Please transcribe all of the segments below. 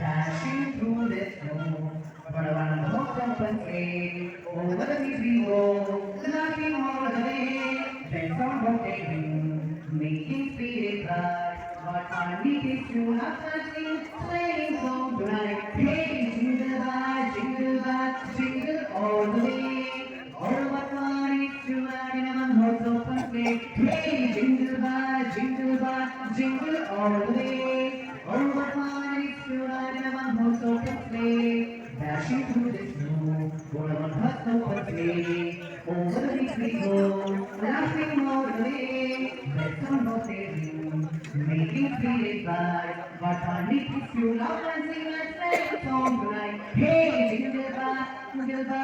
dashing through the snow. But on a horse open sleigh, over the we go, laughing all the way. Then from rotating, making spirit bright. What fun it is to and sing, sleighing song tonight. Hey, jingle bell, jingle bell, jingle all the way. Oh, fun it is to ride in a open sleigh. Hey, jingle bell, jingle bell, jingle all the way. Go, laughing all the way. Let's on rotating, making spirit bright. What fun it is to laugh and sing and play song. Hey, jingle bell, jingle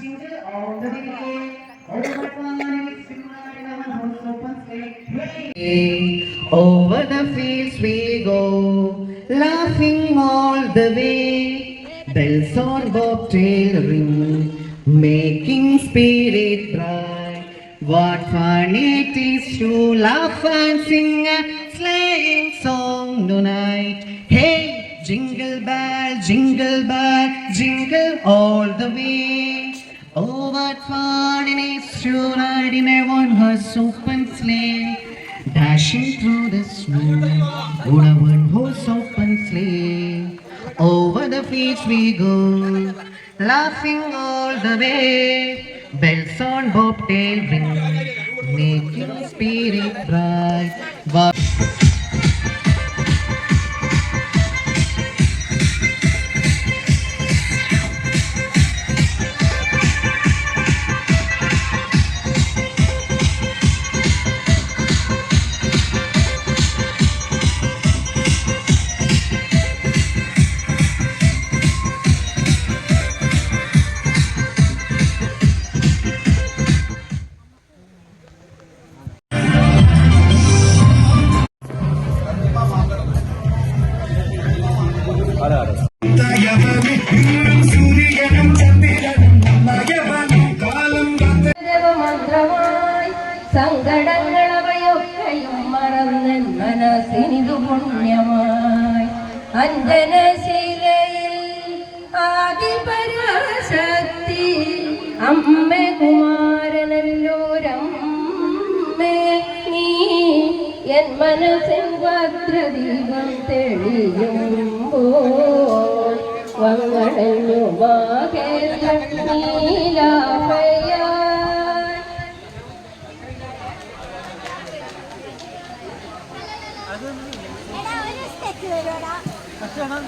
jingle all the way. Fun it is to ride in a one-horse open sleigh. Hey, over the fields we go, laughing all the way. Bells on bobtail ring, making spirit bright. What fun it is to laugh and sing a sleighing song tonight. Hey, jingle bell, jingle bell, jingle all the way. Oh, what fun it is to ride in a one-horse open sleigh, dashing through the snow on a one-horse open sleigh. Over the fields we go, laughing all the way. Bells on bobtail ring, making spirit bright. മനസ്സിനിതു പുണ്യമായി. അഞ്ജനശീലയിൽ Adi Parashakti. അമ്മ കുമാരനല്ലോരമ്മേ നീ N മനസ്സിൻ ഭദ്രദീപം തെളിയുമ്പോൾ വങ്ങളെന്നു പച്ചയാണോ